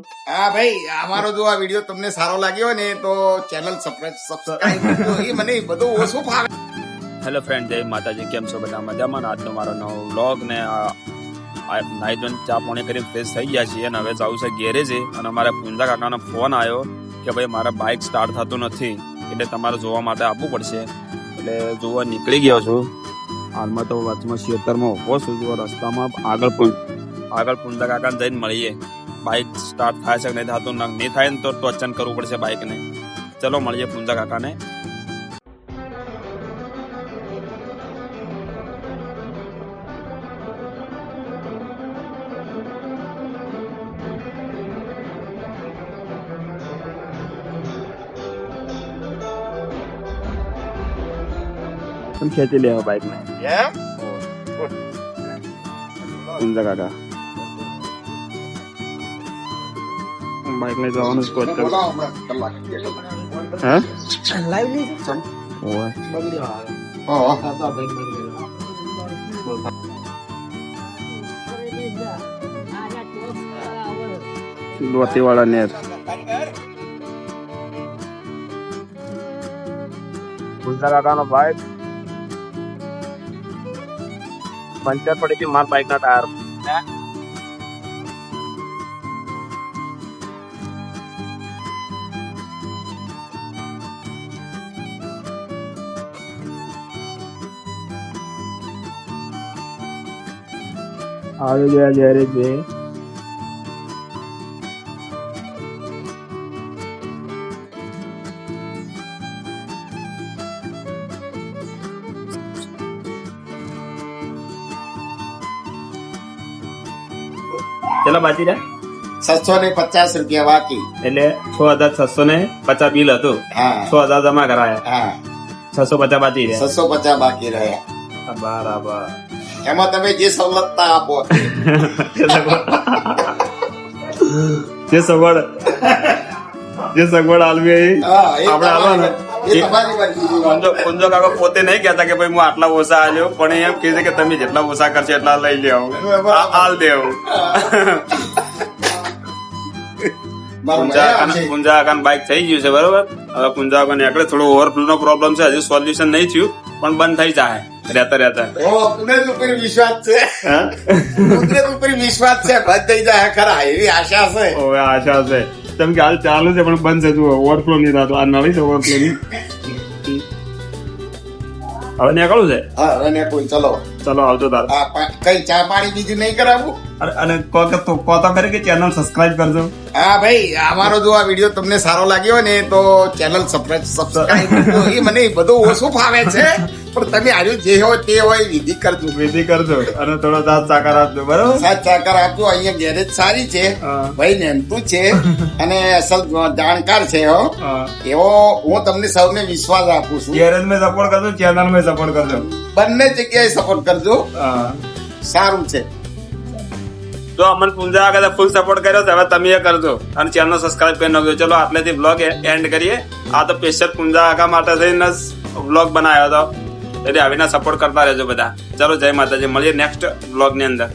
હા, ભાઈ, અમારો જો આ વીડિયો તમને સારો લાગ્યો ને, તો ચેનલ સબસ્ક્રાઇબ કરજો. એ મને બધું ઓછું ફાવે. હેલો ફ્રેન્ડ જય માતાજી. કેમ છો બધા મજામાં? આજનો મારો નવો વ્લોગ ને આ- ધોઈને ચા પાણી કરીને ફ્રેશ થઈ ગયા છીએ અને હવે જવું છે ગેરેજે અને અમારા પુંજા કાકાનો ફોન આવ્યો કે ભાઈ, મારા બાઇક સ્ટાર્ટ થતું નથી. એટલે તમારે જોવા માટે આપવું પડશે. એટલે જોવા નીકળી ગયો છું. હાલમાં તો વચમાં ખેતરમાં ઊભો છું. જો રસ્તામાં આગળ પણ આગળ પુંજા કાકાને જઈને મળીએ. બાઇક સ્ટાર્ટ થાય છે કે નહીં થતું ન- નહીં થાય ને તો ટોચન કરવું પડશે બાઇકને ચલો મળીએ પુંજા કાકાને. ખેંચી લેવા બાઇકને ને? પુંજા કાકા. બાઇક લઈ જવાનું સ્કોચ કરું. બોલાવો હમણાં હે? લાઈવ ઓય. તો ભાઈ નેર બાઇક પંચર પડી ગયું મારા બાઇક ના ટાયર આવી ગયા ગેરેજ બાજી રહ્યા? છસો ને પચાસ રૂપિયા બાકી. એટલે છ હજાર છસો ને પચાસ બિલ હતું. હા. છ હજાર જમા કરાયા. હા. છસો પચાસ બાકી રહ્યા. છસો પચાસ બાકી રહ્યા. બરાબર. એમાં તમે જે સવલતતા આપો જે સગવડ જે સગવડ આલવી હા, આપણે તમારી આલો ને. વાત- એ તમારી વાત બીજી વાત. કુંજો પોતે નહીં કહેતા કે ભાઈ હું આટલા ઓછા આલ્યો પણ એમ કહે છે કે તમે જેટલા ઓછા કરશો એટલા લઈ લેવો આ આલ દેવું મારું પુંજા મજા કાકાને આવશે. પુંજા કાકાને બાઇક થઈ ગયું છે બરોબર હવે પુંજા કાકાને એકડે થોડો ઓવરફ્લો નો પ્રોબ્લેમ છે હજી સોલ્યુશન નહીં થયું પણ બંધ થઈ જાય રહેતા રહેતા. કુદરત ઉપર વિશ્વાસ છે. હા? કુદરત ઉપર વિશ્વાસ છે. બંધ થઈ જાય ખરા એવી આશા છે. ઓવે આશા છે. કેમ કે હાલ ચાલુ છે પણ બંધ છે. તું ઓવરફ્લો નહીં થતો આ નળી છે ઓવરફ્લો ની. હવે નીકળવું છે? હા અને કોઈ ચલો. ચલો આવજો તાર. કઈ ચા પાણી બીજું નહીં કરાવવું અને કહો કે તો કો તો ખરી કે ચેનલ સબસ્ક્રાઇબ કરજો. હા ભાઈ અમારો જો આ વીડિયો તમને સારો લાગ્યો ને તો ચેનલ સબસ્ક્રાઇબ કરજો. એ મને બધું ઓછું ફાવે છે પણ તમે આજુ જે હોય તે હોય વિધિ કરજો. વિધિ કરજો. અને થોડો સાત સાકાર આપજો બરોબર? સાત સાકર આપજો અહીંયા ગેરેજ સારી છે. ભાઈ નેમતું છે. અને અસલ જાણકાર છે હો. હા. એવો હું તમને સૌને વિશ્વાસ આપું છું. ગેરેજ મેં સપોર્ટ કરજો ચેનલ મેં સપોર્ટ કરજો. બંને જગ્યાએ સપોર્ટ કરજો. સારું છે. જો અમને પૂંજા આગળ ફૂલ સપોર્ટ કર્યો તો હવે તમે એ કરજો. અને ચેનલ સબસ્ક્રાઇબ કરી નાખજો. ચલો, આટલેથી બ્લોગ એન્ડ કરીએ. આ તો સ્પેશિયલ પૂંજા આગા માટે થઈને બ્લોગ બનાવ્યો હતો. એટલે આવીને સપોર્ટ કરતા રહેજો બધા. ચલો, જય માતાજી. મળીએ નેક્સ્ટ બ્લોગની અંદર.